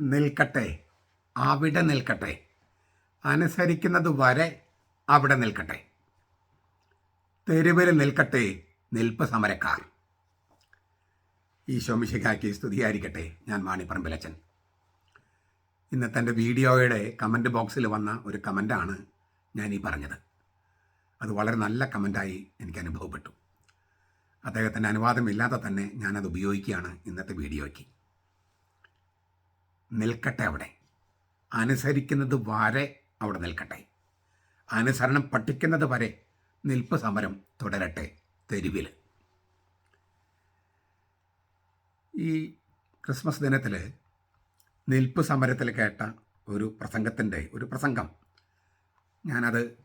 നിൽക്കട്ടെ അവിടെ നിൽക്കട്ടെ. അനുസരിക്കുന്നത് വരെ അവിടെ നിൽക്കട്ടെ. തെരുവിൽ നിൽക്കട്ടെ നിൽപ്പ് സമരക്കാർ ഈശോമിശിഖാക്കി സ്തുതിയായിരിക്കട്ടെ ഞാൻ മാണിപ്പറമ്പിലച്ചൻ. ഇന്നത്തെ എന്റെ വീഡിയോയുടെ കമന്റ് ബോക്സിൽ വന്ന ഒരു കമന്റാണ് ഞാൻ ഈ പറഞ്ഞത്. അത് വളരെ നല്ല കമന്റായി എനിക്ക് അനുഭവപ്പെട്ടു. അദ്ദേഹത്തിന്റെ അനുവാദമില്ലാതെ തന്നെ ഞാനത് ഉപയോഗിക്കുകയാണ് ഇന്നത്തെ വീഡിയോയ്ക്ക്. നിൽക്കട്ടെ അവിടെ. അനുസരിക്കുന്നത് വരെ അവിടെ നിൽക്കട്ടെ. അനുസരണം പഠിക്കുന്നത് വരെ നിൽപ്പ് സമരം തുടരട്ടെ തെരുവിൽ ഈ ക്രിസ്മസ് ദിനത്തിൽ നിൽപ്പ് സമരത്തിൽ കേട്ട ഒരു പ്രസംഗത്തിന്റെ ഒരു പ്രസംഗം. ഞാനത്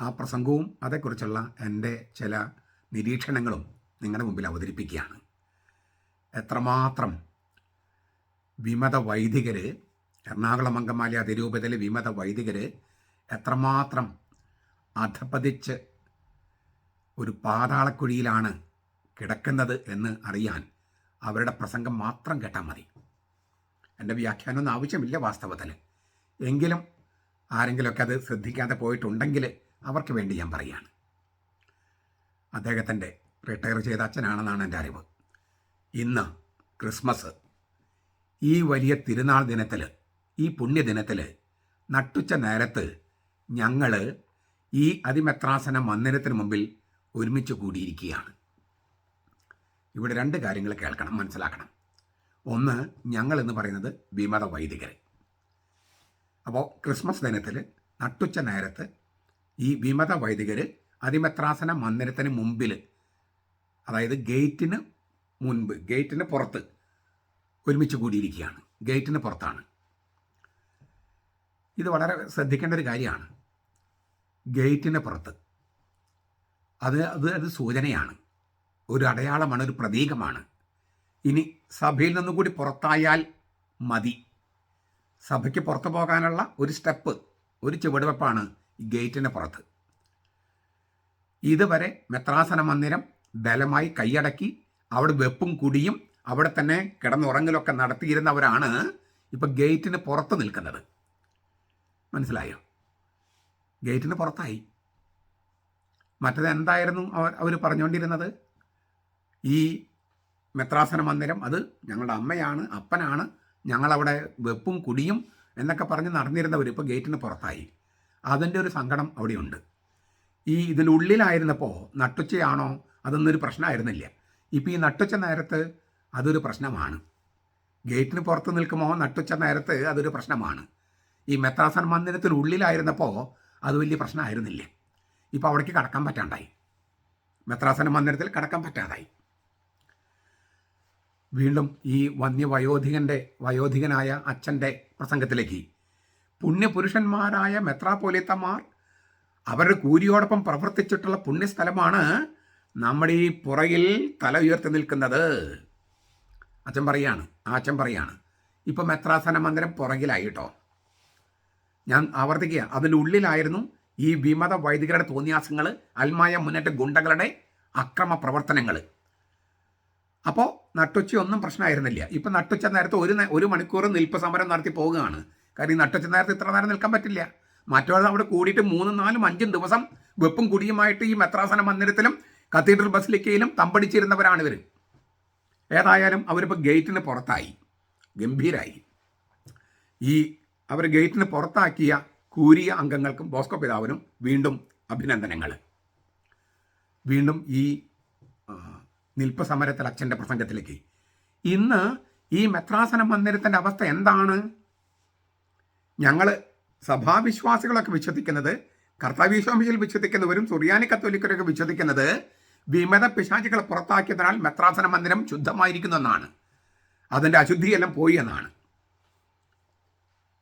ആ പ്രസംഗവും അതേക്കുറിച്ചുള്ള എന്റെ ചില നിരീക്ഷണങ്ങളും നിങ്ങളുടെ മുമ്പിൽ അവതരിപ്പിക്കുകയാണ്. എത്രമാത്രം വിമത വൈദികർ എറണാകുളം അങ്കമാലി അതിരൂപതയിലെ വിമത വൈദികർ എത്രമാത്രം അധപതിച്ച് ഒരു പാതാളക്കുഴിയിലാണ് കിടക്കുന്നത് എന്ന് അറിയാൻ അവരുടെ പ്രസംഗം മാത്രം കേട്ടാൽ മതി. എന്റെ വ്യാഖ്യാനമൊന്നും ആവശ്യമില്ല വാസ്തവത്തിൽ എങ്കിലും ആരെങ്കിലുമൊക്കെ അത് ശ്രദ്ധിക്കാതെ പോയിട്ടുണ്ടെങ്കിൽ അവർക്ക് വേണ്ടി ഞാൻ പറയുകയാണ് അദ്ദേഹത്തിന്റെ റിട്ടയർ ചെയ്ത അച്ഛനാണെന്നാണ് എന്റെ അറിവ്. ഇന്ന് ക്രിസ്മസ് ഈ വലിയ തിരുനാൾ ദിനത്തിൽ ഈ പുണ്യദിനത്തിൽ നട്ടുച്ച നേരത്ത് ഞങ്ങൾ ഈ അതിമെത്രാസന മന്ദിരത്തിന് മുമ്പിൽ ഒരുമിച്ച് കൂടിയിരിക്കുകയാണ്. ഇവിടെ രണ്ട് കാര്യങ്ങൾ കേൾക്കണം മനസ്സിലാക്കണം. ഒന്ന് ഞങ്ങൾ എന്ന് പറയുന്നത് വിമത വൈദികർ അപ്പോൾ ക്രിസ്മസ് ദിനത്തിൽ നട്ടുച്ച നേരത്ത് ഈ വിമത വൈദികർ അതിമെത്രാസന മന്ദിരത്തിന് മുമ്പിൽ അതായത് ഗേറ്റിന് മുൻപ് ഗേറ്റിന് പുറത്ത് ഒരുമിച്ച് കൂടിയിരിക്കുകയാണ്. ഗേറ്റിന് പുറത്താണ്. ഇത് വളരെ ശ്രദ്ധിക്കേണ്ട ഒരു കാര്യമാണ്. ഗേറ്റിന് പുറത്ത്. അത് അത് അത് സൂചനയാണ്. ഒരു അടയാളമാണ് ഒരു പ്രതീകമാണ്. ഇനി സഭയിൽ നിന്നും കൂടി പുറത്തായാൽ മതി. സഭയ്ക്ക് പുറത്തു പോകാനുള്ള ഒരു സ്റ്റെപ്പ് ഒരു ചുവടുവെപ്പാണ് ഈ ഗേറ്റിന് പുറത്ത്. ഇതുവരെ മെത്രാസന മന്ദിരം ബലമായി കൈയടക്കി അവിടെ വെപ്പും കുടിയും അവിടെ തന്നെ കിടന്നുറങ്ങലൊക്കെ നടത്തിയിരുന്നവരാണ് ഇപ്പം ഗേറ്റിന് പുറത്ത് നിൽക്കുന്നത്. മനസ്സിലായോ? ഗേറ്റിന് പുറത്തായി. മറ്റത് എന്തായിരുന്നു അവർ അവർ പറഞ്ഞുകൊണ്ടിരുന്നത്? ഈ മെത്രാസന മന്ദിരം അത് ഞങ്ങളുടെ അമ്മയാണ് അപ്പനാണ് ഞങ്ങളവിടെ വെപ്പും കുടിയും എന്നൊക്കെ പറഞ്ഞ് നടന്നിരുന്നവർ ഇപ്പോൾ ഗേറ്റിന് പുറത്തായി. അതിന്റെ ഒരു സങ്കടം അവിടെയുണ്ട്. ഈ ഇതിനുള്ളിലായിരുന്നപ്പോൾ നട്ടുച്ചയാണോ? അതൊന്നൊരു പ്രശ്നമായിരുന്നില്ല. ഇപ്പോൾ ഈ നട്ടുച്ച നേരത്ത് അതൊരു പ്രശ്നമാണ്. ഗേറ്റിന് പുറത്ത് നിൽക്കുമോ നട്ടുച്ച നേരത്ത് അതൊരു പ്രശ്നമാണ്. ഈ മെത്രാസൻ മന്ദിരത്തിനുള്ളിലായിരുന്നപ്പോൾ അത് വലിയ പ്രശ്നമായിരുന്നില്ല. ഇപ്പോൾ അവിടേക്ക് കടക്കാൻ പറ്റാണ്ടായി. മെത്രാസൻ മന്ദിരത്തിൽ കടക്കാൻ പറ്റാതായി. വീണ്ടും ഈ വന്യവയോധികന്റെ വയോധികനായ അച്ഛന്റെ പ്രസംഗത്തിലേക്ക്. പുണ്യപുരുഷന്മാരായ മെത്രാപോലിത്തമാർ അവരുടെ കൂലിയോടൊപ്പം പ്രവർത്തിച്ചിട്ടുള്ള പുണ്യസ്ഥലമാണ് നമ്മുടെ ഈ പുറകിൽ തല ഉയർത്തി നിൽക്കുന്നത്. അച്ഛൻ പറയാണ് ആ അച്ഛൻ പറയാണ് ഇപ്പം മെത്രാസന മന്ദിരം പുറകിലായി ഞാൻ ആവർത്തിക്കുക അതിന്റെ ഉള്ളിലായിരുന്നു ഈ വിമത വൈദികരുടെ തോന്നിയാസങ്ങൾ അൽമായ മുന്നേറ്റ ഗുണ്ടകളുടെ അക്രമ പ്രവർത്തനങ്ങൾ അപ്പോൾ നട്ടുച്ച ഒന്നും പ്രശ്നമായിരുന്നില്ല. ഇപ്പം നട്ടുച്ച നേരത്തെ ഒരു ഒരു മണിക്കൂർ നിൽപ്പ് സമരം നടത്തി പോവുകയാണ്. കാര്യം നട്ടുച്ച നേരത്തെ ഇത്ര നേരം നിൽക്കാൻ പറ്റില്ല. മറ്റൊരാൾ അവിടെ കൂടിയിട്ട് മൂന്നും നാലും അഞ്ചും ദിവസം വെപ്പും കുടിയുമായിട്ട് ഈ മെത്രാസന മന്ദിരത്തിലും കത്തീഡ്രൽ ബസിലിക്കയിലും തമ്പടിച്ചിരുന്നവരാണ് ഇവർ ഏതായാലും അവരിപ്പോൾ ഗേറ്റിന് പുറത്തായി. ഗംഭീരായി. ഈ അവർ ഗേറ്റിന് പുറത്താക്കിയ കൂരിയ അംഗങ്ങൾക്കും ബോസ്കോ പിതാവിനും വീണ്ടും അഭിനന്ദനങ്ങൾ. വീണ്ടും ഈ നിൽപ്പ സമരത്തിൽ അച്ഛന്റെ പ്രസംഗത്തിലേക്ക്. ഇന്ന് ഈ മെത്രാസന മന്ദിരത്തിന്റെ അവസ്ഥ എന്താണ്? ഞങ്ങൾ സഭാവിശ്വാസികളൊക്കെ വിശ്വസിക്കുന്നത് കർത്താവിശ്വാമിയിൽ വിശ്വസിക്കുന്നവരും സുറിയാനി കത്തോലിക്കരൊക്കെ വിശ്വസിക്കുന്നത് വിമത പിശാചികളെ പുറത്താക്കിയതിനാൽ മെത്രാസന മന്ദിരം ശുദ്ധമായിരിക്കുന്നു എന്നാണ് അതിന്റെ അശുദ്ധിയെല്ലാം പോയി എന്നാണ്.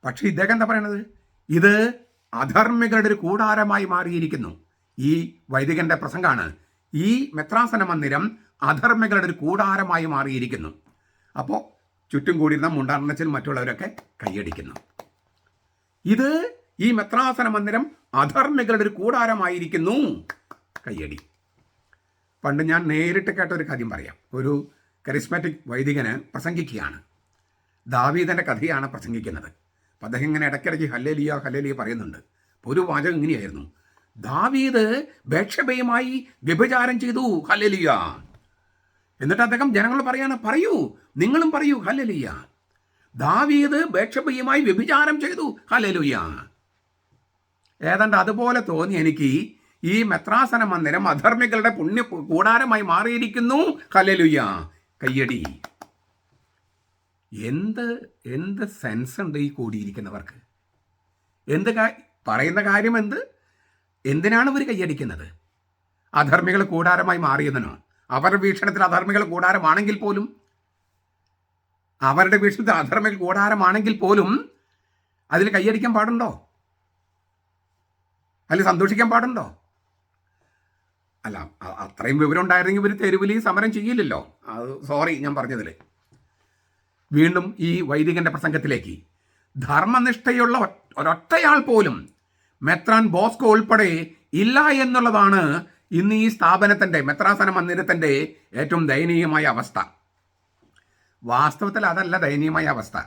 പക്ഷേ ഇദ്ദേഹം എന്താ പറയണത്? ഇത് അധർമ്മികളുടെ ഒരു കൂടാരമായി മാറിയിരിക്കുന്നു. ഈ വൈദികന്റെ പ്രസംഗമാണ് ഈ മെത്രാസന മന്ദിരം അധർമ്മികളുടെ ഒരു കൂടാരമായി മാറിയിരിക്കുന്നു. അപ്പോൾ ചുറ്റും കൂടിയിരുന്ന മുണ്ടാർണച്ചിൽ മറ്റുള്ളവരൊക്കെ കൈയടിക്കുന്നു. ഇത് ഈ മെത്രാസന മന്ദിരം അധർമ്മികളുടെ ഒരു കൂടാരമായിരിക്കുന്നു. കയ്യടി പണ്ട് ഞാൻ നേരിട്ട് കേട്ട ഒരു കാര്യം പറയാം. ഒരു കരിസ്മാറ്റിക് വൈദികന് പ്രസംഗിക്കുകയാണ്. ദാവീദന്റെ കഥയാണ് പ്രസംഗിക്കുന്നത്. അപ്പം അദ്ദേഹം ഇങ്ങനെ ഇടയ്ക്കിടയ്ക്ക് ഹല്ലലിയ ഹല്ലലിയ പറയുന്നുണ്ട്. ഒരു വാചകം ഇങ്ങനെയായിരുന്നു. ദാവീദ് ബേക്ഷബയുമായി വ്യഭിചാരം ചെയ്തു. ഹല്ലലിയ. എന്നിട്ട് അദ്ദേഹം ജനങ്ങൾ പറയാണ് പറയൂ നിങ്ങളും പറയൂ. ഹല്ലലിയ. ദാവീദ് ബേക്ഷബയുമായി വ്യഭിചാരം ചെയ്തു. ഹല്ലേലൂയ. ഏതാണ്ട് അതുപോലെ തോന്നി എനിക്ക് ഈ മെത്രാസന മന്ദിരം അധർമ്മികളുടെ പുണ്യ കൂടാരമായി മാറിയിരിക്കുന്നു. ഹല്ലേലൂയ. കയ്യടി. എന്ത് എന്ത് സെൻസ് ഉണ്ട് ഈ കൂടിയിരിക്കുന്നവർക്ക്? എന്ത് പറയുന്ന കാര്യം എന്ത്? എന്തിനാണ് ഇവർ കൈയടിക്കുന്നത് അധർമ്മികൾ കൂടാരമായി മാറിയതിനോ? അവരുടെ വീക്ഷണത്തിൽ അധർമ്മികൾ കൂടാരമാണെങ്കിൽ പോലും അവരുടെ വീക്ഷണത്തിൽ അധർമ്മികൾ കൂടാരമാണെങ്കിൽ പോലും അതിൽ കൈയടിക്കാൻ പാടുണ്ടോ? അതിൽ സന്തോഷിക്കാൻ പാടുണ്ടോ? അല്ല അത്രയും വിവരം ഉണ്ടായിരുന്നെങ്കിൽ ഇവർ തെരുവിൽ ഈ സമരം ചെയ്യില്ലല്ലോ. അത് സോറി ഞാൻ പറഞ്ഞതിൽ വീണ്ടും ഈ വൈദികന്റെ പ്രസംഗത്തിലേക്ക്. ധർമ്മനിഷ്ഠയുള്ള ഒരൊറ്റയാൾ പോലും മെത്രാൻ ബോസ്കോ ഉൾപ്പെടെ ഇല്ല എന്നുള്ളതാണ് ഇന്ന് ഈ സ്ഥാപനത്തിന്റെ മെത്രാസന മന്ദിരത്തിന്റെ ഏറ്റവും ദയനീയമായ അവസ്ഥ. വാസ്തവത്തിൽ അതല്ല ദയനീയമായ അവസ്ഥ.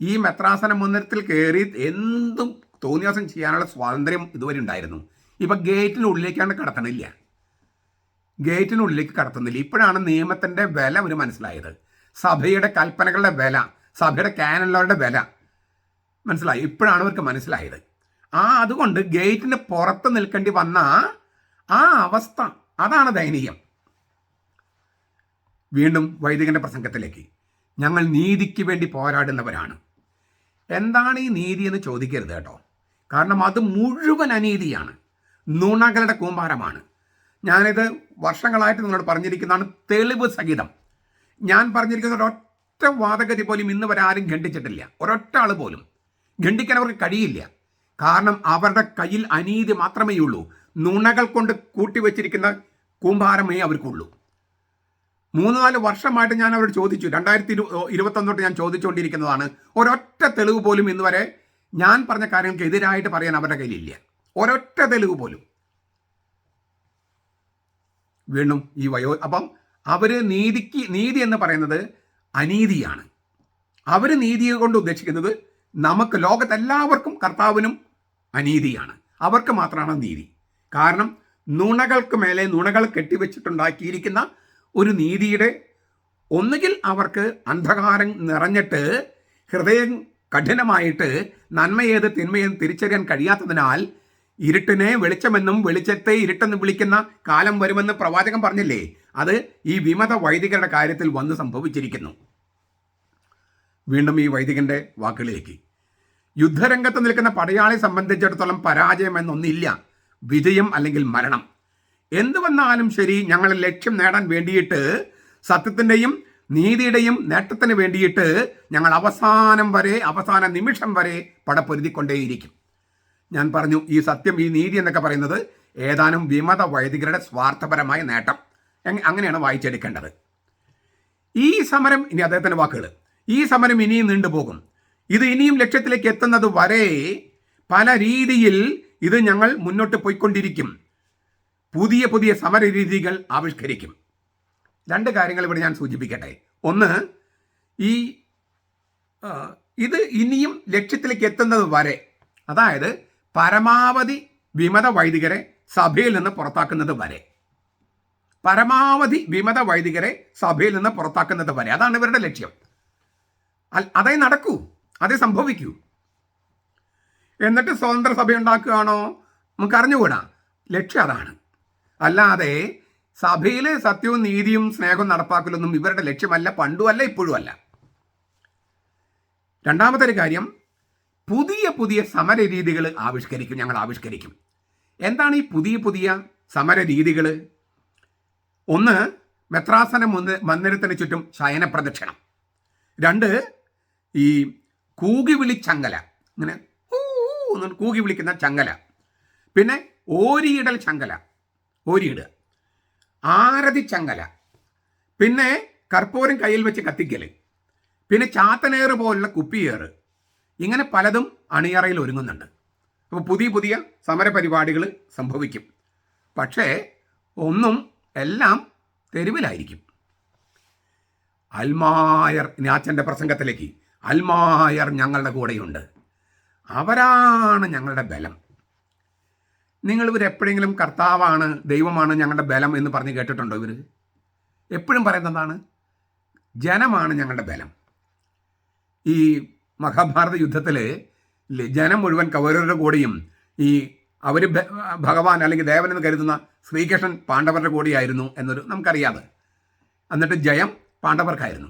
ഈ മെത്രാസന മന്ദിരത്തിൽ കയറി എന്തും തോന്നിയാസം ചെയ്യാനുള്ള സ്വാതന്ത്ര്യം ഇതുവരെ ഉണ്ടായിരുന്നു. ഇപ്പം ഗേറ്റിനുള്ളിലേക്കാണ് കടത്തണില്ല. ഗേറ്റിനുള്ളിലേക്ക് കടത്തുന്നില്ല. ഇപ്പോഴാണ് നിയമത്തിന്റെ വില അവർ മനസ്സിലായത്. സഭയുടെ കൽപ്പനകളുടെ വില സഭയുടെ കാനലുകളുടെ വില മനസ്സിലായി. ഇപ്പോഴാണ് അവർക്ക് മനസ്സിലായത്. ആ അതുകൊണ്ട് ഗേറ്റിന് പുറത്ത് നിൽക്കേണ്ടി വന്ന ആ അവസ്ഥ അതാണ് ദയനീയം. വീണ്ടും വൈദികന്റെ പ്രസംഗത്തിലേക്ക്. ഞങ്ങൾ നീതിക്ക് വേണ്ടി പോരാടുന്നവരാണ്. എന്താണ് ഈ നീതി എന്ന് ചോദിക്കരുത് കേട്ടോ. കാരണം അത് മുഴുവൻ അനീതിയാണ്. നുണകളുടെ കൂമ്പാരമാണ്. ഞാനിത് വർഷങ്ങളായിട്ട് നിങ്ങളോട് പറഞ്ഞിരിക്കുന്നതാണ് തെളിവ് സഹിതം. ഞാൻ പറഞ്ഞിരിക്കുന്ന ഒരൊറ്റ വാദഗതി പോലും ഇന്ന് വരെ ആരും ഖണ്ഡിച്ചിട്ടില്ല. ഒരൊറ്റ ആൾ പോലും. ഖണ്ഡിക്കാൻ അവർക്ക് കഴിയില്ല. കാരണം അവരുടെ കയ്യിൽ അനീതി മാത്രമേ ഉള്ളൂ. നുണകൾ കൊണ്ട് കൂട്ടിവെച്ചിരിക്കുന്ന കൂമ്പാരമേ അവർക്കുള്ളൂ. മൂന്ന് നാല് വർഷമായിട്ട് ഞാൻ അവരോട് ചോദിച്ചു. രണ്ടായിരത്തി ഇരു ഇരുപത്തൊന്ന് തൊട്ട് ഞാൻ ചോദിച്ചുകൊണ്ടിരിക്കുന്നതാണ്. ഒരൊറ്റ തെളിവ് പോലും ഇന്ന് വരെ ഞാൻ പറഞ്ഞ കാര്യങ്ങൾക്ക് എതിരായിട്ട് പറയാൻ അവരുടെ കയ്യിലില്ല. ഒരൊറ്റ തെളിവ് പോലും. വീണ്ടും ഈ വയോ അപ്പം അവർ നീതിക്ക് നീതി എന്ന് പറയുന്നത് അനീതിയാണ്. അവർ നീതിയെ കൊണ്ട് ഉദ്ദേശിക്കുന്നത് നമുക്ക് ലോകത്തെല്ലാവർക്കും കർത്താവിനും അനീതിയാണ്. അവർക്ക് മാത്രമാണ് നീതി. കാരണം നുണകൾക്ക് മേലെ നുണകൾ കെട്ടിവെച്ചിട്ടുണ്ടാക്കിയിരിക്കുന്ന ഒരു നീതിയുടെ ഒന്നുകിൽ അവർക്ക് അന്ധകാരം നിറഞ്ഞിട്ട് ഹൃദയം കഠിനമായിട്ട് നന്മയേത് തിന്മയെന്ന് തിരിച്ചറിയാൻ കഴിയാത്തതിനാൽ ഇരുട്ടിനെ വെളിച്ചമെന്നും വെളിച്ചത്തെ ഇരുട്ടെന്ന് വിളിക്കുന്ന കാലം വരുമെന്ന് പ്രവാചകൻ പറഞ്ഞില്ലേ? അത് ഈ വിമത വൈദികരുടെ കാര്യത്തിൽ വന്ന് സംഭവിച്ചിരിക്കുന്നു. വീണ്ടും ഈ വൈദികന്റെ വാക്കുകളിലേക്ക്. യുദ്ധരംഗത്ത് നിൽക്കുന്ന പടയാളി സംബന്ധിച്ചിടത്തോളം പരാജയം എന്നൊന്നില്ല വിജയം അല്ലെങ്കിൽ മരണം. എന്തു വന്നാലും ശരി ഞങ്ങൾ ലക്ഷ്യം നേടാൻ വേണ്ടിയിട്ട് സത്യത്തിന്റെയും നീതിയുടെയും നേട്ടത്തിന് വേണ്ടിയിട്ട് ഞങ്ങൾ അവസാനം വരെ അവസാന നിമിഷം വരെ പടപ്പൊരുതിക്കൊണ്ടേയിരിക്കും ഞാൻ പറഞ്ഞു ഈ സത്യം ഈ നീതി എന്നൊക്കെ പറയുന്നത് ഏതാനും വിമത വൈദികരുടെ സ്വാർത്ഥപരമായ നേട്ടം. അങ്ങനെയാണ് വായിച്ചെടുക്കേണ്ടത്. ഈ സമരം ഇനി അദ്ദേഹത്തിന്റെ വാക്കുകൾ ഈ സമരം ഇനിയും നീണ്ടുപോകും ഇത് ഇനിയും ലക്ഷ്യത്തിലേക്ക് എത്തുന്നത് വരെ പല രീതിയിൽ ഇത് ഞങ്ങൾ മുന്നോട്ട് പോയിക്കൊണ്ടിരിക്കും. പുതിയ പുതിയ സമര രീതികൾ ആവിഷ്കരിക്കും. രണ്ട് കാര്യങ്ങൾ ഇവിടെ ഞാൻ സൂചിപ്പിക്കട്ടെ. ഒന്ന് ഈ ഇത് ഇനിയും ലക്ഷ്യത്തിലേക്ക് എത്തുന്നത് വരെ. അതായത് പരമാവധി വിമത വൈദികരെ സഭയിൽ നിന്ന് പുറത്താക്കുന്നത് വരെ. പരമാവധി വിമത വൈദികരെ സഭയിൽ നിന്ന് പുറത്താക്കുന്നത് വരെ. അതാണ് ഇവരുടെ ലക്ഷ്യം. അതേ നടക്കൂ. അതേ സംഭവിക്കൂ. എന്നിട്ട് സ്വതന്ത്ര സഭ ഉണ്ടാക്കുകയാണോ? നമുക്ക് അറിഞ്ഞുകൂടാ. ലക്ഷ്യം അതാണ്. അല്ലാതെ സഭയിലെ സത്യവും നീതിയും സ്നേഹവും നടപ്പാക്കലൊന്നും ഇവരുടെ ലക്ഷ്യമല്ല പണ്ടുമല്ല ഇപ്പോഴുമല്ല. രണ്ടാമത്തെ ഒരു കാര്യം പുതിയ പുതിയ സമര രീതികൾ ആവിഷ്കരിക്കും ഞങ്ങൾ ആവിഷ്കരിക്കും. എന്താണ് ഈ പുതിയ പുതിയ സമര രീതികൾ ഒന്ന് മെത്രാസന മന്ദിരത്തിന് ചുറ്റും ശയന പ്രദക്ഷിണം. രണ്ട് ഈ കൂകി വിളി ചങ്ങല. ഇങ്ങനെ കൂകി വിളിക്കുന്ന ചങ്ങല. പിന്നെ ഓരിയിടൽ ചങ്ങല. ഓരിയിടുക ആരതി ചങ്ങല. പിന്നെ കർപ്പൂരം കയ്യിൽ വെച്ച് കത്തിക്കൽ പിന്നെ ചാത്തനേറ് പോലുള്ള കുപ്പിയേറ്. ഇങ്ങനെ പലതും അണിയറയിൽ ഒരുങ്ങുന്നുണ്ട്. അപ്പോൾ പുതിയ പുതിയ സമരപരിപാടികൾ സംഭവിക്കും. പക്ഷേ ഒന്നും എല്ലാം തെരുവിലായിരിക്കും. അൽമായർ അച്ഛന്റെ പ്രസംഗത്തിലേക്ക്. അൽമായർ ഞങ്ങളുടെ കൂടെയുണ്ട്. അവരാണ് ഞങ്ങളുടെ ബലം. നിങ്ങൾ ഇവർ എപ്പോഴെങ്കിലും കർത്താവാണ് ദൈവമാണ് ഞങ്ങളുടെ ബലം എന്ന് പറഞ്ഞ് കേട്ടിട്ടുണ്ടോ ഇവർ എപ്പോഴും പറയുന്നതാണ് ജനമാണ് ഞങ്ങളുടെ ബലം. ഈ മഹാഭാരത യുദ്ധത്തിൽ ജനം മുഴുവൻ കൗരവരുടെ കൂടെയും ഈ അവർ ഭഗവാൻ അല്ലെങ്കിൽ ദേവൻ എന്ന് കരുതുന്ന ശ്രീകൃഷ്ണൻ പാണ്ഡവരുടെ കൂടെയായിരുന്നു എന്നൊരു നമുക്കറിയാതെ. എന്നിട്ട് ജയം പാണ്ഡവർക്കായിരുന്നു.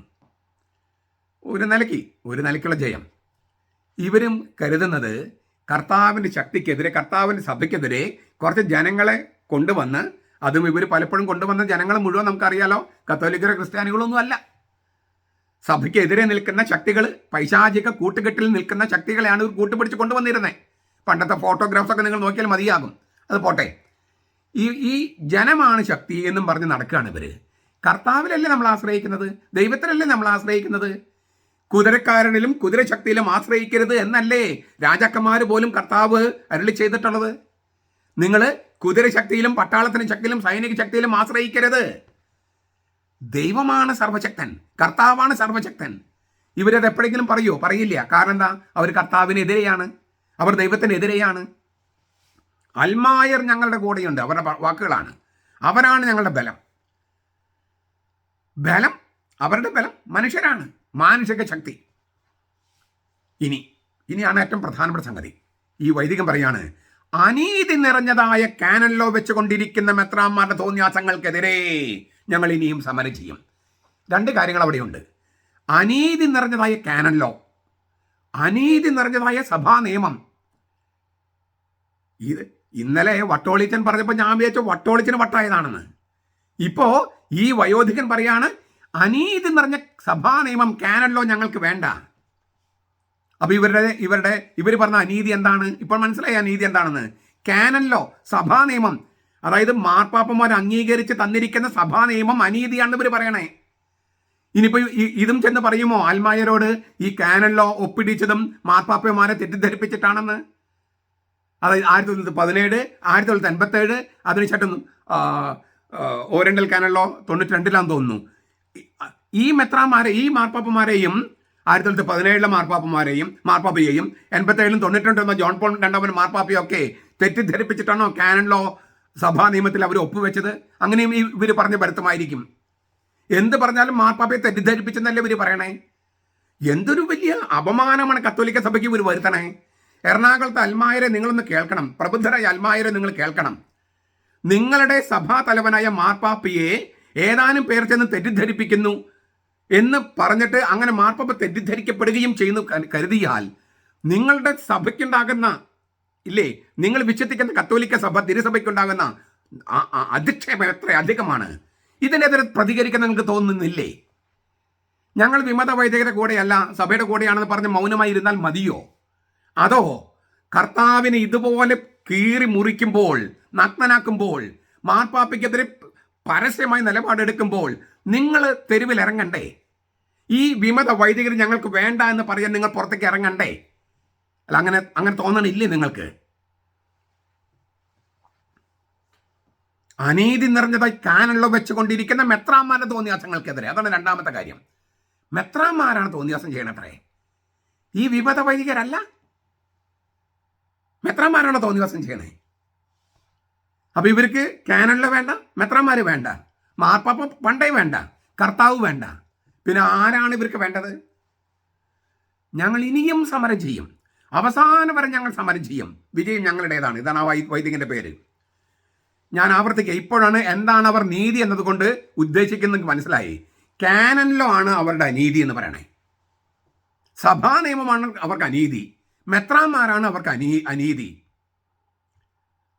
ഒരു നിലയ്ക്ക് ഒരു നിലയ്ക്കുള്ള ജയം. ഇവരും കരുതുന്നത് കർത്താവിന്റെ ശക്തിക്കെതിരെ കർത്താവിന്റെ സഭയ്ക്കെതിരെ കുറച്ച് ജനങ്ങളെ കൊണ്ടുവന്ന് അതും ഇവർ പലപ്പോഴും കൊണ്ടുവന്ന ജനങ്ങൾ മുഴുവൻ നമുക്കറിയാലോ. കത്തോലിക്കരോ ക്രിസ്ത്യാനികളൊന്നും അല്ല. സഭയ്ക്കെതിരെ നിൽക്കുന്ന ശക്തികൾ പൈശാചിക കൂട്ടുകെട്ടിൽ നിൽക്കുന്ന ശക്തികളെയാണ് ഇവർ കൂട്ടുപിടിച്ച് കൊണ്ടുവന്നിരുന്നത് പണ്ടത്തെ ഫോട്ടോഗ്രാഫ്സ് ഒക്കെ നിങ്ങൾ നോക്കിയാൽ മതിയാകും. അത് പോട്ടെ. ഈ ഈ ജനമാണ് ശക്തി എന്നും പറഞ്ഞ് നടക്കുകയാണ് ഇവർ കർത്താവിലല്ലേ നമ്മൾ ആശ്രയിക്കുന്നത്? ദൈവത്തിലല്ലേ നമ്മൾ ആശ്രയിക്കുന്നത്? കുതിരക്കാരനിലും കുതിരശക്തിയിലും ആശ്രയിക്കരുത് എന്നല്ലേ രാജാക്കന്മാർ പോലും കർത്താവ് അരളി ചെയ്തിട്ടുള്ളത്? നിങ്ങൾ കുതിരശക്തിയിലും പട്ടാളത്തിന് ശക്തിയിലും സൈനിക ശക്തിയിലും ആശ്രയിക്കരുത്. ദൈവമാണ് സർവശക്തൻ കർത്താവാണ് സർവശക്തൻ. ഇവരത് എപ്പോഴെങ്കിലും പറയോ? പറയില്ല. കാരണം എന്താ അവർ കർത്താവിനെതിരെയാണ്. അവർ ദൈവത്തിനെതിരെയാണ്. അൽമായർ ഞങ്ങളുടെ കൂടെയുണ്ട്. അവരുടെ വാക്കുകളാണ്. അവരാണ് ഞങ്ങളുടെ ബലം. ബലം അവരുടെ ബലം മനുഷ്യരാണ്. മാനുഷിക ശക്തി. ഇനി ഇനിയാണ് ഏറ്റവും പ്രധാനപ്പെട്ട സംഗതി. ഈ വൈദികം പറയാണ് അനീതി നിറഞ്ഞതായ കാനലിലോ വെച്ചുകൊണ്ടിരിക്കുന്ന മെത്രാന്മാരുടെ തോന്നിയാസങ്ങൾക്കെതിരെ ഞങ്ങൾ ഇനിയും സമരം ചെയ്യും. രണ്ട് കാര്യങ്ങൾ അവിടെയുണ്ട്. അനീതി നിറഞ്ഞതായ ലോ അനീതി നിറഞ്ഞതായ സഭാ നിയമം. ഇത് ഇന്നലെ വട്ടോളിച്ചൻ പറഞ്ഞപ്പോൾ ഞാൻ വിചാരിച്ചു വട്ടോളിച്ചന് വട്ടായതാണെന്ന്. ഇപ്പോ ഈ വയോധികൻ പറയാണ് അനീതി നിറഞ്ഞ സഭാ നിയമം കാനലിലോ ഞങ്ങൾക്ക് വേണ്ട. അപ്പൊ ഇവരുടെ ഇവരുടെ ഇവർ പറഞ്ഞ അനീതി എന്താണ്? ഇപ്പോൾ മനസ്സിലായി അനീതി എന്താണെന്ന്? ലോ സഭാ നിയമം അതായത് മാർപ്പാപ്പന്മാർ അംഗീകരിച്ച് തന്നിരിക്കുന്ന സഭാ നിയമം അനീതിയാണെന്ന് ഇവർ പറയണേ. ഇനിയിപ്പോ ഇതും ചെന്ന് പറയുമോ? ആൽമായരോട് ഈ കാനലിലോ ഒപ്പിടിച്ചതും മാർപ്പാപ്പന്മാരെ തെറ്റിദ്ധരിപ്പിച്ചിട്ടാണെന്ന്. അതായത് ആയിരത്തി തൊള്ളായിരത്തി പതിനേഴ് ആയിരത്തി തൊള്ളായിരത്തി എൺപത്തേഴ് അതിനുശേഷം ഓരണ്ടൽ കാനലോ തൊണ്ണൂറ്റി രണ്ടിലാന്ന് തോന്നുന്നു. ഈ മെത്രാമാരെ ഈ മാർപ്പാപ്പന്മാരെയും ആയിരത്തി തൊള്ളായിരത്തി പതിനേഴിലെ മാർപ്പാപ്പന്മാരെയും മാർപ്പാപ്പയെയും എൺപത്തേഴിലും തൊണ്ണൂറ്റി ജോൺ പോൾ രണ്ടാമൻ മാർപ്പാപ്പയൊക്കെ തെറ്റിദ്ധരിപ്പിച്ചിട്ടാണോ കാനലിലോ സഭാ നിയമത്തിൽ അവർ ഒപ്പുവെച്ചത് അങ്ങനെയും ഇവർ പറഞ്ഞ ഭരത്തമായിരിക്കും എന്ത് പറഞ്ഞാലും മാർപ്പാപ്പയെ തെറ്റിദ്ധരിപ്പിച്ചെന്നല്ലേ ഇവർ പറയണേ? എന്തൊരു വലിയ അപമാനമാണ് കത്തോലിക്ക സഭയ്ക്ക് ഇവർ വരുത്തണേ? എറണാകുളത്തെ അൽമായരെ നിങ്ങളൊന്ന് കേൾക്കണം. പ്രബുദ്ധരായ അൽമായരെ നിങ്ങൾ കേൾക്കണം. നിങ്ങളുടെ സഭാ തലവനായ മാർപ്പാപ്പയെ ഏതാനും പേർ ചെന്ന് തെറ്റിദ്ധരിപ്പിക്കുന്നു എന്ന് പറഞ്ഞിട്ട് അങ്ങനെ മാർപ്പാപ്പ തെറ്റിദ്ധരിക്കപ്പെടുകയും ചെയ്യുന്നു കരുതിയാൽ നിങ്ങളുടെ സഭയ്ക്കുണ്ടാകുന്ന ഇല്ലേ? നിങ്ങൾ വിശ്വസിക്കുന്ന കത്തോലിക്ക സഭ തിരുസഭയ്ക്കുണ്ടാകുന്ന അധിക്ഷേപം എത്ര അധികമാണ്? ഇതിനെതിരെ പ്രതികരിക്കാൻ നിങ്ങൾക്ക് തോന്നുന്നില്ലേ? ഞങ്ങൾ വിമത വൈദികരുടെ കൂടെയല്ല സഭയുടെ കൂടെയാണെന്ന് പറഞ്ഞ് മൗനമായി ഇരുന്നാൽ മതിയോ? അതോ കർത്താവിനെ ഇതുപോലെ കീറി മുറിക്കുമ്പോൾ നഗ്നനാക്കുമ്പോൾ മാർപ്പാപ്പയ്ക്കെതിരെ പരസ്യമായി നിലപാടെടുക്കുമ്പോൾ നിങ്ങൾ തെരുവിൽ ഇറങ്ങണ്ടേ? ഈ വിമത വൈദികർ ഞങ്ങൾക്ക് വേണ്ട എന്ന് പറയാൻ നിങ്ങൾ പുറത്തേക്ക് ഇറങ്ങണ്ടേ? അല്ല അങ്ങനെ അങ്ങനെ തോന്നണില്ലേ നിങ്ങൾക്ക്? അനീതി നിറഞ്ഞതായി കാനുള്ള വെച്ചുകൊണ്ടിരിക്കുന്ന മെത്രാന്മാരുടെ തോന്നിയാസങ്ങൾക്കെതിരെ അതാണ് രണ്ടാമത്തെ കാര്യം. മെത്രാന്മാരാണ് തോന്നിയാസം ചെയ്യണത്രേ. ഈ വിമത വൈദികരല്ല. മെത്രാന്മാരാണ് തോന്നിവാസം ചെയ്യണേ? അപ്പൊ ഇവർക്ക് കാനുള്ള വേണ്ട മെത്രാന്മാര് വേണ്ട മാർപ്പാപ്പ പണ്ടേ വേണ്ട കർത്താവ് വേണ്ട. പിന്നെ ആരാണ് ഇവർക്ക് വേണ്ടത്? ഞങ്ങൾ ഇനിയും സമരം ചെയ്യും. അവസാനം വരെ ഞങ്ങൾ സമരം ചെയ്യും. വിജയം ഞങ്ങളുടേതാണ്. ഇതാണ് ആ വൈദികന്റെ പേര്. ഞാൻ ആവർത്തിക്കുക ഇപ്പോഴാണ് എന്താണ് അവർ നീതി എന്നതുകൊണ്ട് ഉദ്ദേശിക്കുന്നത് മനസ്സിലായി. കാനനിലോ ആണ് അവരുടെ അനീതി എന്ന് പറയണേ. സഭാ നിയമമാണ് അവർക്ക് അനീതി. മെത്രാന്മാരാണ് അവർക്ക് അനീ അനീതി.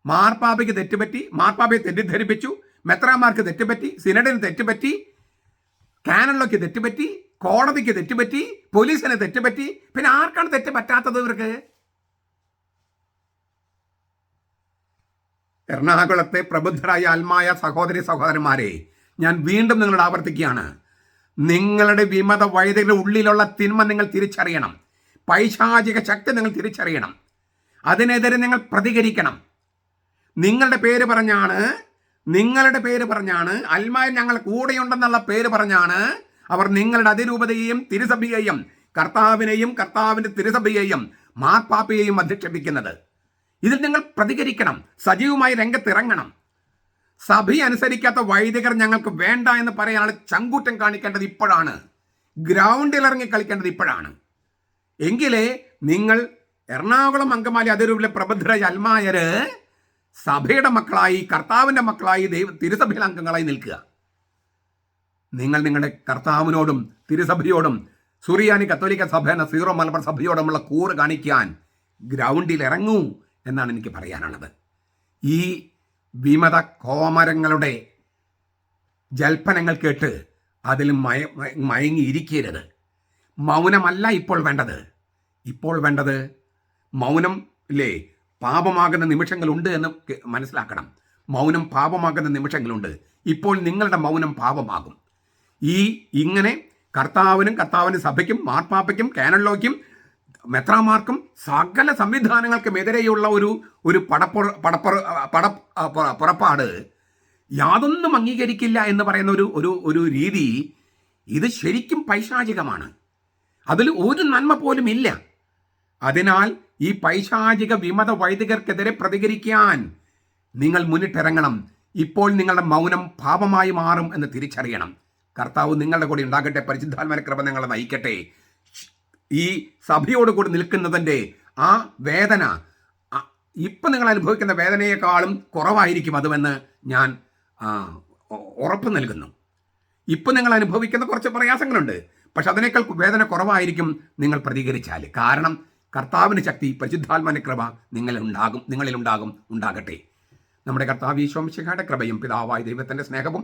മാർപ്പാപ്പയ്ക്ക് തെറ്റുപറ്റി മാർപ്പാപ്പയെ തെറ്റിദ്ധരിപ്പിച്ചു. മെത്രാന്മാർക്ക് തെറ്റുപറ്റി സിനഡിന് തെറ്റുപറ്റി കാനലിലൊക്കെ തെറ്റുപറ്റി കോടതിക്ക് തെറ്റുപറ്റി പോലീസിന് തെറ്റുപറ്റി പിന്നെ ആർക്കാണ് തെറ്റ് പറ്റാത്തത് ഇവർക്ക്? എറണാകുളത്തെ പ്രബുദ്ധരായ ആത്മായ സഹോദരി സഹോദരന്മാരെ ഞാൻ വീണ്ടും നിങ്ങളോട് ആവർത്തിക്കുകയാണ്. നിങ്ങളുടെ വിമത വൈദികളുടെ ഉള്ളിലുള്ള തിന്മ നിങ്ങൾ തിരിച്ചറിയണം. പൈശാചിക ശക്തി നിങ്ങൾ തിരിച്ചറിയണം. അതിനെതിരെ നിങ്ങൾ പ്രതികരിക്കണം. നിങ്ങളുടെ പേര് പറഞ്ഞാണ് നിങ്ങളുടെ പേര് പറഞ്ഞാണ് അൽമായ ഞങ്ങൾ കൂടെയുണ്ടെന്നുള്ള പേര് പറഞ്ഞാണ് അവർ നിങ്ങളുടെ അതിരൂപതയെയും തിരുസഭയെയും കർത്താവിനെയും കർത്താവിന്റെ തിരുസഭയെയും മാർപ്പാപ്പയെയും അധിക്ഷേപിക്കുന്നത്. ഇതിൽ നിങ്ങൾ പ്രതികരിക്കണം സജീവമായി രംഗത്തിറങ്ങണം. സഭ അനുസരിക്കാത്ത വൈദികർ ഞങ്ങൾക്ക് വേണ്ട എന്ന് പറയാനുള്ള ചങ്കൂറ്റം കാണിക്കേണ്ടത് ഇപ്പോഴാണ്. ഗ്രൗണ്ടിൽ ഇറങ്ങി കളിക്കേണ്ടത് ഇപ്പോഴാണ്. എങ്കിലേ നിങ്ങൾ എറണാകുളം അങ്കമാലി അതിരൂപിലെ പ്രബുദ്ധരായ അൽമായര് സഭയുടെ മക്കളായി കർത്താവിന്റെ മക്കളായി ദൈവ തിരുസഭയിലെ അംഗങ്ങളായി നിൽക്കുക. നിങ്ങൾ നിങ്ങളുടെ കർത്താവിനോടും തിരുസഭയോടും സുറിയാനി കത്തോലിക്ക സഭ എന്ന സീറോ മലബാർ സഭയോടുമുള്ള കൂറ് കാണിക്കാൻ ഗ്രൗണ്ടിൽ ഇറങ്ങൂ എന്നാണ് എനിക്ക് പറയാനുള്ളത്. ഈ വിമത കോമരങ്ങളുടെ ജൽപ്പനങ്ങൾ കേട്ട് അതിൽ മയ മയ- മയങ്ങിയിരിക്കരുത്. മൗനമല്ല ഇപ്പോൾ വേണ്ടത്. ഇപ്പോൾ വേണ്ടത് മൗനം ഇല്ലേ പാപമാകുന്ന നിമിഷങ്ങളുണ്ട് എന്ന് മനസ്സിലാക്കണം. മൗനം പാപമാകുന്ന നിമിഷങ്ങളുണ്ട്. ഇപ്പോൾ നിങ്ങളുടെ മൗനം പാപമാകും. ഈ ഇങ്ങനെ കർത്താവിനും കർത്താവിന്റെ സഭയ്ക്കും മാർപ്പാപ്പയ്ക്കും കാനലോയ്ക്കും മെത്രാമാർക്കും സകല സംവിധാനങ്ങൾക്കും എതിരെയുള്ള ഒരു ഒരു പടപ്പുറ പടപ്പുറ പട പുറപ്പാട് യാതൊന്നും അംഗീകരിക്കില്ല എന്ന് പറയുന്ന ഒരു ഒരു ഒരു രീതി ഇത് ശരിക്കും പൈശാചികമാണ്. അതിൽ ഒരു നന്മ പോലും ഇല്ല. അതിനാൽ ഈ പൈശാചിക വിമത വൈദികർക്കെതിരെ പ്രതികരിക്കാൻ നിങ്ങൾ മുന്നിട്ടിറങ്ങണം. ഇപ്പോൾ നിങ്ങളുടെ മൗനം പാപമായി മാറും എന്ന് തിരിച്ചറിയണം. കർത്താവ് നിങ്ങളുടെ കൂടെ ഉണ്ടാകട്ടെ പരിശുദ്ധാത്മന കൃപ നിങ്ങളെ നയിക്കട്ടെ. ഈ സഭയോട് കൂടി നിൽക്കുന്നതിന്റെ ആ വേദന ഇപ്പം നിങ്ങൾ അനുഭവിക്കുന്ന വേദനയെക്കാളും കുറവായിരിക്കും അതുമെന്ന് ഞാൻ ഉറപ്പ് നൽകുന്നു. ഇപ്പം നിങ്ങൾ അനുഭവിക്കുന്ന കുറച്ച് പ്രയാസങ്ങളുണ്ട്. പക്ഷെ അതിനേക്കാൾ വേദന കുറവായിരിക്കും നിങ്ങൾ പ്രതികരിച്ചാൽ. കാരണം കർത്താവിന് ശക്തി പരിശുദ്ധാത്മാന കൃപ നിങ്ങളിൽ ഉണ്ടാകും നിങ്ങളിൽ ഉണ്ടാകും ഉണ്ടാകട്ടെ. നമ്മുടെ കർത്താവ് ഈശോംശിഖയുടെ കൃപയും പിതാവായ ദൈവത്തിന്റെ സ്നേഹവും